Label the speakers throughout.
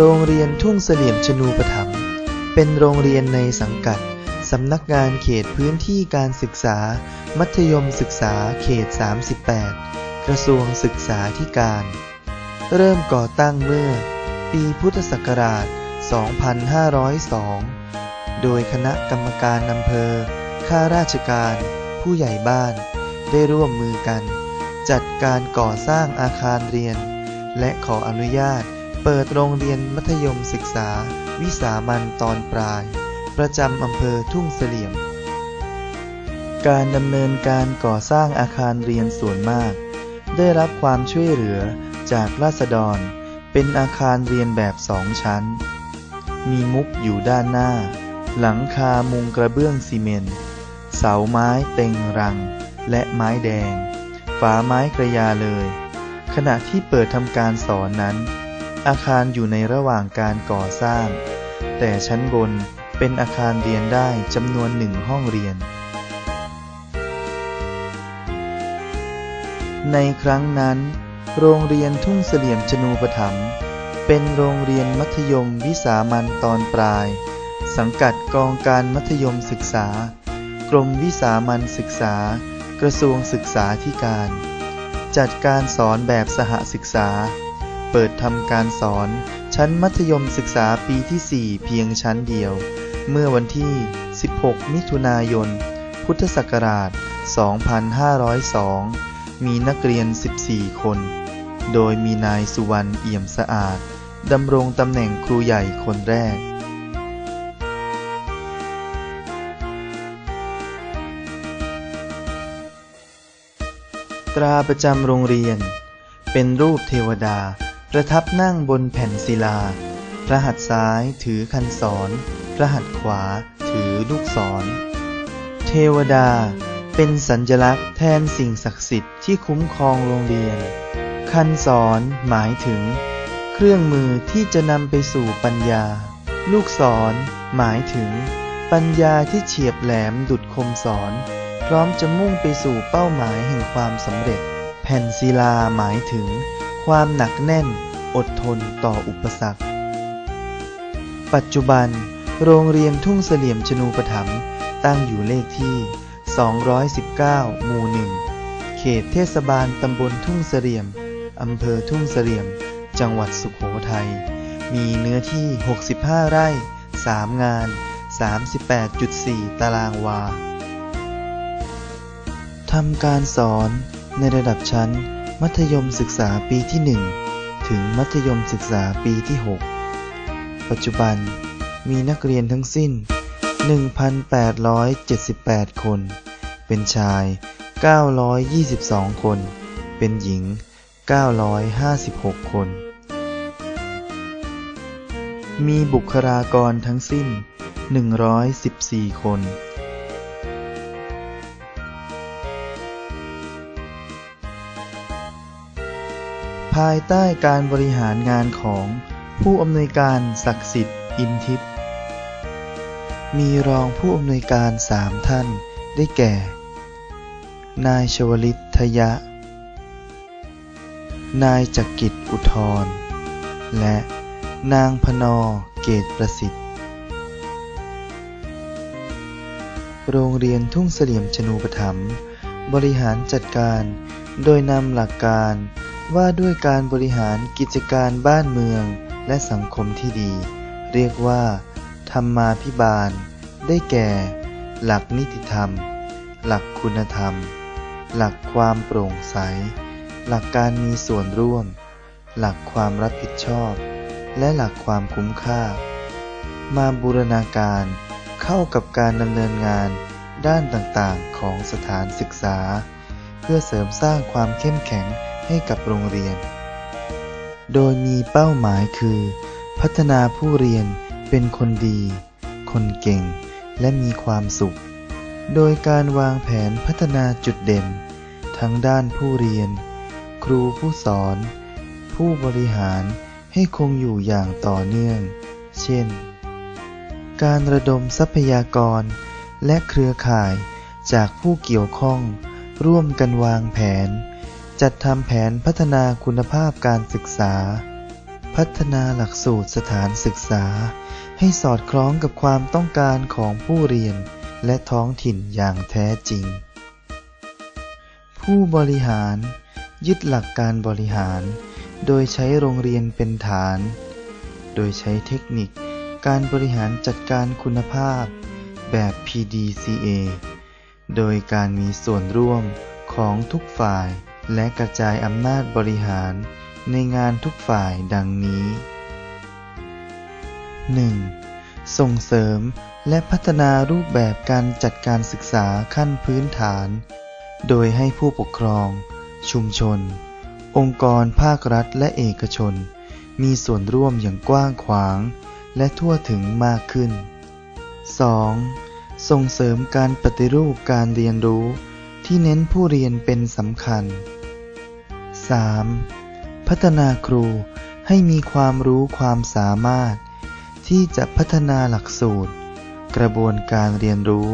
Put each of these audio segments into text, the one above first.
Speaker 1: โรงเรียนทุ่งเสลี่ยมชนูปถัมภ์เป็นโรงเรียนในสังกัด สำนักงานเขตพื้นที่การศึกษา มัธยมศึกษาเขต 38 กระทรวงศึกษาธิการ เริ่มก่อตั้งเมื่อ ปีพุทธศักราช 2502 โดยคณะกรรมการอำเภอ ข้าราชการ ผู้ใหญ่บ้าน ได้ร่วมมือกัน จัดการก่อสร้างอาคารเรียน และขออนุญาต เปิดโรงเรียนมัธยมศึกษา วิสามันตอนปลาย ประจำอำเภอทุ่งเสลี่ยม การดำเนินการก่อสร้างอาคารเรียนส่วนมาก ได้รับความช่วยเหลือจากราษฎร เป็นอาคารเรียนแบบสองชั้น มีมุกอยู่ด้านหน้า หลังคามุงกระเบื้องซีเมนต์เสาไม้เต็งรัง และไม้แดง ฝาไม้กระยาเลย ขณะที่เปิดทำการสอนนั้น อาคารอยู่ในระหว่างการก่อสร้าง แต่ชั้นบนเป็นอาคารเรียนได้จำนวนหนึ่งห้องเรียน ในครั้งนั้น โรงเรียนทุ่งเสลี่ยมชนูปถัมเป็นโรงเรียนมัธยมวิสามันตอนปลาย สังกัดกองการมัธยมศึกษา กรมวิสามันศึกษา กระทรวงศึกษาธิการ จัดการสอนแบบสหศึกษา เปิดทำการสอน ชั้นมัธยมศึกษาปีที่ 4 เพียงชั้นเดียว เมื่อวันที่ 16 มิถุนายน พุทธศักราช 2502 มีนักเรียน 14 คน โดยมีนายสุวรรณเอี่ยมสะอาดดำรงตำแหน่งครูใหญ่คนแรกตราประจำโรงเรียน เป็นรูปเทวดา ประทับนั่งบนแผ่นศิลา พระหัตถ์ซ้ายถือคันศร พระหัตถ์ขวาถือลูกศร เทวดาเป็นสัญลักษณ์แทนสิ่งศักดิ์สิทธิ์ที่คุ้มครองโรงเรียน คันศรหมายถึง เครื่องมือที่จะนำไปสู่ปัญญา ลูกศรหมายถึง ปัญญาที่เฉียบแหลมดุดคมสอนพร้อมจะมุ่งไปสู่เป้าหมายแห่งความสำเร็จ แผ่นศิลาหมายถึง ความหนักแน่นอดทนต่ออุปสรรค ปัจจุบัน โรงเรียนทุ่งเสลี่ยมชนูปถัมตั้งอยู่เลขที่ 219 หมู่หนึ่ง เขตเทศบาลตำบลทุ่งเสลี่ยม อำเภอทุ่งเสลี่ยม จังหวัดสุโขทัย มีเนื้อที่ 65 ไร่ 3 งาน 38.4 ตารางวา ทำการสอนในระดับชั้น มัธยมศึกษาปีที่ 1 ถึงมัธยมศึกษาปีที่ 6 ปัจจุบันมีนักเรียนทั้งสิ้น 1,878 คน เป็นชาย 922 คน เป็นหญิง 956 คน มีบุคลากรทั้งสิ้น 114 คน ภายใต้การบริหารงานของผู้อำนวยการศักดิ์สิทธิ์ อินทิพย์มีรองผู้อำนวยการสามท่านได้แก่ นายชวลิตทยะ นายจักกิจอุทธร และนางพนอเกตประสิทธิ์ โรงเรียนทุ่งเสลี่ยมชนูปถัมภ์บริหารจัดการโดยนำหลักการ ว่าด้วยการบริหารกิจการบ้านเมืองและสังคมที่ดี เรียกว่า ธรรมาภิบาล ได้แก่ หลักนิติธรรม หลักคุณธรรม หลักความโปร่งใส หลักการมีส่วนร่วม หลักความรับผิดชอบ และหลักความคุ้มค่า มาบูรณาการเข้ากับการดำเนินงานด้านต่างๆของสถานศึกษา เพื่อเสริมสร้างความเข้มแข็ง ให้กับโรงเรียน โดยมีเป้าหมายคือ พัฒนาผู้เรียนเป็นคนดี คนเก่ง และมีความสุข โดยการวางแผนพัฒนาจุดเด่น ทั้งด้านผู้เรียน ครูผู้สอน ผู้บริหารให้คงอยู่อย่างต่อเนื่อง เช่น การระดมทรัพยากร และเครือข่ายจากผู้เกี่ยวข้องร่วมกันวางแผน จัดทำแผนพัฒนาคุณภาพการศึกษา พัฒนาหลักสูตรสถานศึกษา ให้สอดคล้องกับความต้องการของผู้เรียน และท้องถิ่นอย่างแท้จริง ผู้บริหาร ยึดหลักการบริหาร โดยใช้โรงเรียนเป็นฐาน โดยใช้เทคนิคการบริหารจัดการคุณภาพ แบบ PDCA โดยการมีส่วนร่วมของทุกฝ่าย และกระจายอำนาจบริหารในงานทุกฝ่ายดังนี้ 1. ส่งเสริมและพัฒนารูปแบบการจัดการศึกษาขั้นพื้นฐาน โดยให้ผู้ปกครอง ชุมชน องค์กรภาครัฐและเอกชน มีส่วนร่วมอย่างกว้างขวาง และทั่วถึงมากขึ้น 2. ส่งเสริมการปฏิรูปการเรียนรู้ที่เน้นผู้เรียนเป็นสำคัญ 3. พัฒนาครูให้มีความรู้ความสามารถ ที่จะพัฒนาหลักสูตร กระบวนการเรียนรู้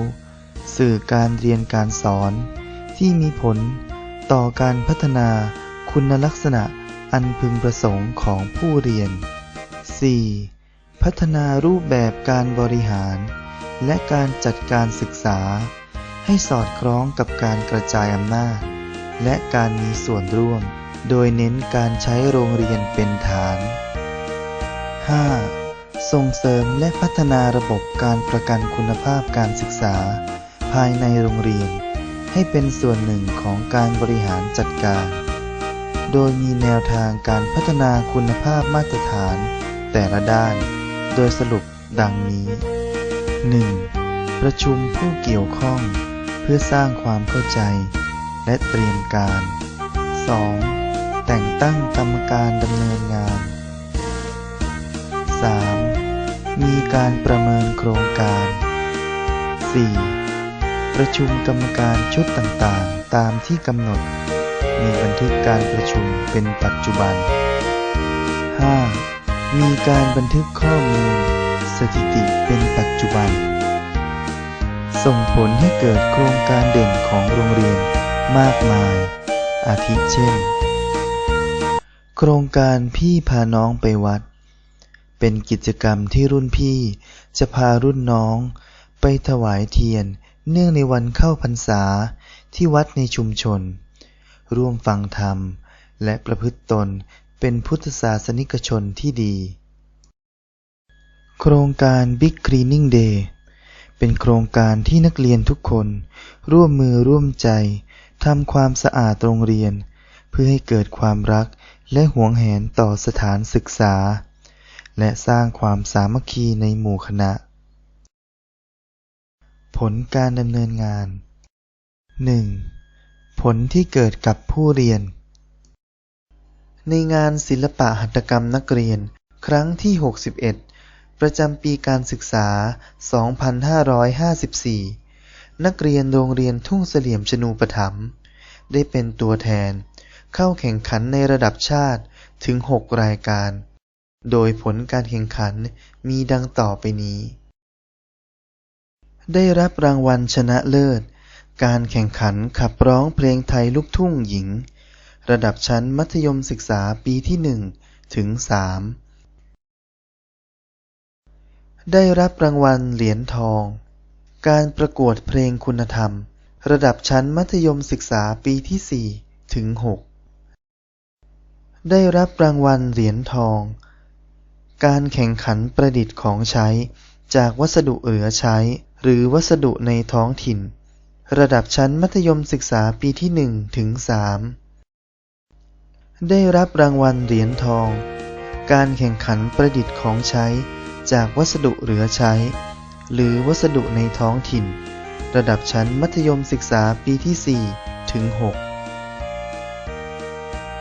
Speaker 1: สื่อการเรียนการสอน ที่มีผลต่อการพัฒนาคุณลักษณะอันพึงประสงค์ของผู้เรียน 4. พัฒนารูปแบบการบริหาร และการจัดการศึกษา ให้สอดคล้องกับการกระจายอำนาจ และการมีส่วนร่วม โดยเน้นการใช้โรงเรียนเป็นฐาน 5. ส่งเสริมและพัฒนาระบบการประกันคุณภาพการศึกษา ภายในโรงเรียน ให้เป็นส่วนหนึ่งของการบริหารจัดการ โดยมีแนวทางการพัฒนาคุณภาพมาตรฐาน แต่ละด้าน โดยสรุปดังนี้ 1. ประชุมผู้เกี่ยวข้อง เพื่อสร้างความเข้าใจ และเตรียมการ 2. แต่งตั้งกรรมการดำเนินงาน 3. มีการประเมินโครงการ 4. ประชุมกรรมการชุดต่างๆ ตามที่กำหนด มีบันทึกการประชุมเป็นปัจจุบัน 5. มีการบันทึกข้อมูล สถิติเป็นปัจจุบัน ส่งผลให้เกิดโครงการเด่นของโรงเรียน มากมาย อาทิเช่น โครงการพี่พาน้องไปวัด เป็นกิจกรรมที่รุ่นพี่จะพารุ่นน้องไปถวายเทียนเนื่องในวันเข้าพรรษาที่วัดในชุมชน ร่วมฟังธรรมและประพฤติตนเป็นพุทธศาสนิกชนที่ดี โครงการ Big Cleaning Day เป็นโครงการที่นักเรียนทุกคน ร่วมมือร่วมใจ ทำความสะอาดโรงเรียน เพื่อให้เกิดความรักและหวงแหนต่อสถานศึกษา และสร้างความสามัคคีในหมู่คณะ ผลการดำเนินงาน 1. ผลที่เกิดกับผู้เรียน ในงานศิลปะหัตถกรรมนักเรียน ครั้งที่ 61 ประจำปีการศึกษา 2554 นักเรียนโรงเรียนทุ่งเสลี่ยมชนูปถัมภ์ได้เป็นตัวแทน เข้าแข่งขันในระดับชาติถึง 6 รายการ โดยผลการแข่งขันมีดังต่อไปนี้ ได้รับรางวัลชนะเลิศ การแข่งขันขับร้องเพลงไทยลูกทุ่งหญิง ระดับชั้นมัธยมศึกษาปีที่ 1 ถึง 3 ได้รับรางวัลเหรียญทอง การประกวดเพลงคุณธรรม ระดับชั้นมัธยมศึกษาปีที่ 4 ถึง 6 ได้รับรางวัลเหรียญทอง การแข่งขันประดิษฐ์ของใช้ จากวัสดุเหลือใช้ หรือวัสดุในท้องถิ่น ระดับชั้นมัธยมศึกษาปีที่ 1 ถึง 3 ได้รับรางวัลเหรียญทอง การแข่งขันประดิษฐ์ของใช้ จากวัสดุเหลือใช้ หรือวัสดุในท้องถิ่น ระดับชั้นมัธยมศึกษาปีที่ 4 ถึง 6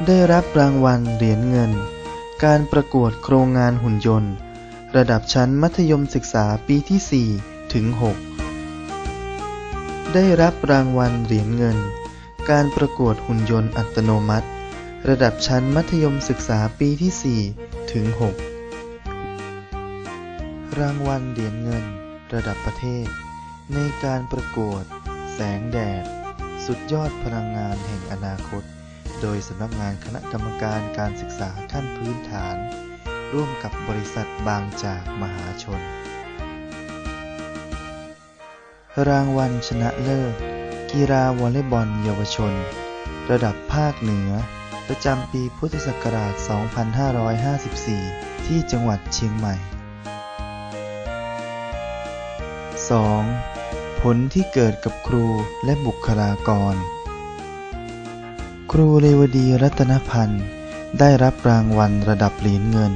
Speaker 1: ได้รับรางวัลเหรียญเงิน การประกวดโครงงานหุ่นยนต์ ระดับชั้นมัธยมศึกษาปีที่ 4 ถึง 6 ได้รับรางวัลเหรียญเงิน การประกวดหุ่นยนต์อัตโนมัติ ระดับชั้นมัธยมศึกษาปีที่ 4 ถึง 6 รางวัลเหรียญเงิน ระดับประเทศ ในการประกวด แสงแดด สุดยอดพลังงานแห่งอนาคต โดยสำนักงานคณะกรรมการการศึกษาขั้นพื้นฐาน ร่วมกับบริษัทบางจากมหาชน รางวัลชนะเลิศ กีฬาวอลเลย์บอลเยาวชน ระดับภาคเหนือ ประจำปีพุทธศักราช 2554 ที่จังหวัดเชียงใหม่ 2. ผลที่เกิดกับครูและบุคลากร ครูเรวดีรัตนพันธ์ ได้รับรางวัลระดับเหรียญเงิน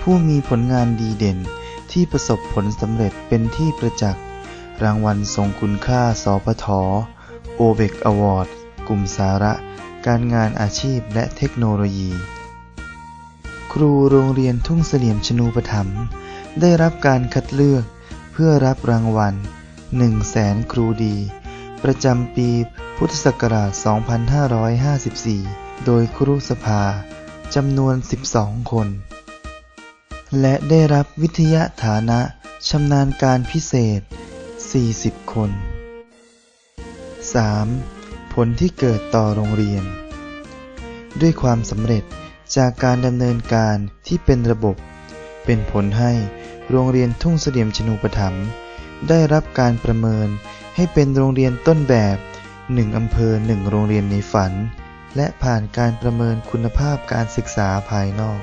Speaker 1: ผู้มีผลงานดีเด่นที่ประสบผลสำเร็จเป็นที่ประจักษ์ รางวัลทรงคุณค่าสพทโอเบกอวอร์ดกลุ่มสาระ การงานอาชีพและเทคโนโลยี ครูโรงเรียนทุ่งเสลี่ยมชนูปถัมภ์ได้รับการคัดเลือก เพื่อรับรางวัล1แสนครูดี ประจำปีพุทธศักราช 2554 โดยครุสภาจำนวน 12 คน และได้รับวิทยาฐานะชำนาญการพิเศษ 40 คน 3. ผลที่เกิดต่อโรงเรียน ด้วยความสำเร็จจากการดำเนินการที่เป็นระบบ เป็นผลให้ โรงเรียนทุ่งเสลี่ยมชนูปถัมภ์ได้รับการประเมินให้เป็นโรงเรียนต้นแบบหนึ่งอำเภอหนึ่งโรงเรียนในฝัน และผ่านการประเมินคุณภาพการศึกษาภายนอก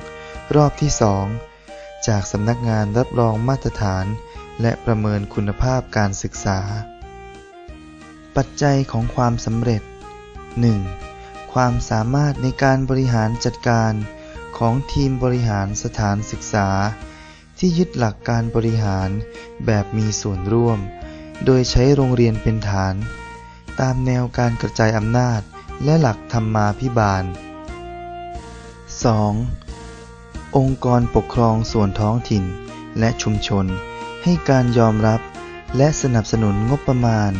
Speaker 1: รอบที่ 2 จากสำนักงานรับรองมาตรฐาน และประเมินคุณภาพการศึกษา ปัจจัยของความสำเร็จ 1. ความสามารถในการบริหารจัดการของทีมบริหารสถานศึกษา ที่ยึดหลักการบริหารแบบมีส่วนร่วม โดยใช้โรงเรียนเป็นฐาน ตามแนวการกระจายอำนาจและหลักธรรมาภิบาล 2. องค์กรปกครองส่วนท้องถิ่นและชุมชน ให้การยอมรับและสนับสนุนงบประมาณ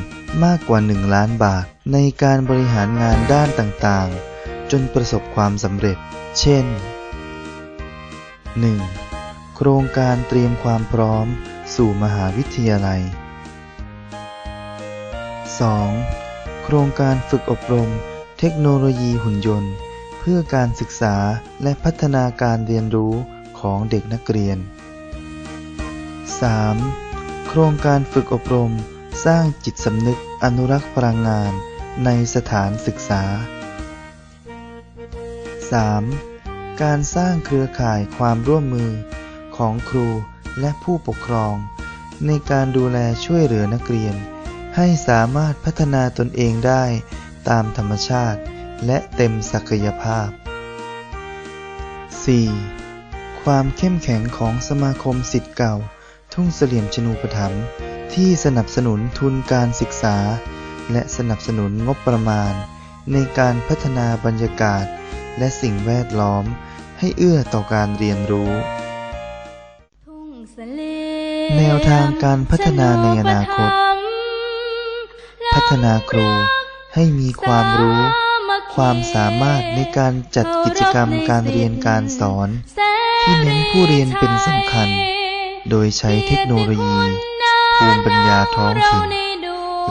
Speaker 1: มากกว่า 1 ล้านบาท ในการบริหารงานด้านต่างๆ จนประสบความสำเร็จ เช่น 1. โครงการเตรียมความพร้อมสู่มหาวิทยาลัย 2. โครงการฝึกอบรมเทคโนโลยีหุ่นยนต์ เพื่อการศึกษาและพัฒนาการเรียนรู้ของเด็กนักเรียน 3. โครงการฝึกอบรมสร้างจิตสำนึกอนุรักษ์พลังงานในสถานศึกษา 3. การสร้างเครือข่ายความร่วมมือ ของครูและผู้ปกครอง ในการดูแลช่วยเหลือนักเรียน ให้สามารถพัฒนาตนเองได้ตามธรรมชาติและเต็มศักยภาพ 4. ความเข้มแข็งของสมาคมสิทธิ์เก่า ทุ่งเสลี่ยมชนูปถัมภ์ที่สนับสนุนทุนการศึกษา และสนับสนุนงบประมาณ ในการพัฒนาบรรยากาศและสิ่งแวดล้อม ให้เอื้อต่อการเรียนรู้ แนวทางการพัฒนาในอนาคต พัฒนาครูให้มีความรู้ ความสามารถในการจัดกิจกรรมการเรียนการสอน ที่เน้นผู้เรียนเป็นสำคัญ โดยใช้เทคโนโลยี ภูมิปัญญาท้องถิ่น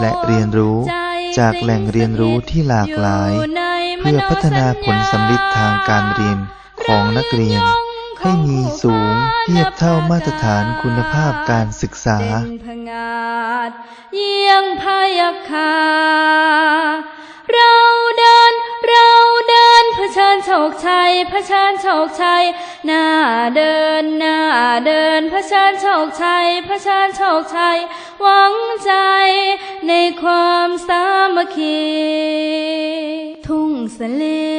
Speaker 1: และเรียนรู้จากแหล่งเรียนรู้ที่หลากหลาย เพื่อพัฒนาผลสำลิดทางการเรียนของนักเรียน ให้มีสูงเทียบเท่ามาตรฐานคุณภาพการศึกษา
Speaker 2: เป็นพงาดเยี่ยงพยัคฆาเราเดิน เราเดินเผชิญโชคชัยเผชิญโชคชัยหน้าเดินหน้าเดินเผชิญโชคชัยเผชิญโชคชัยหวังใจในความสามัคคี ทุ่งเสลี่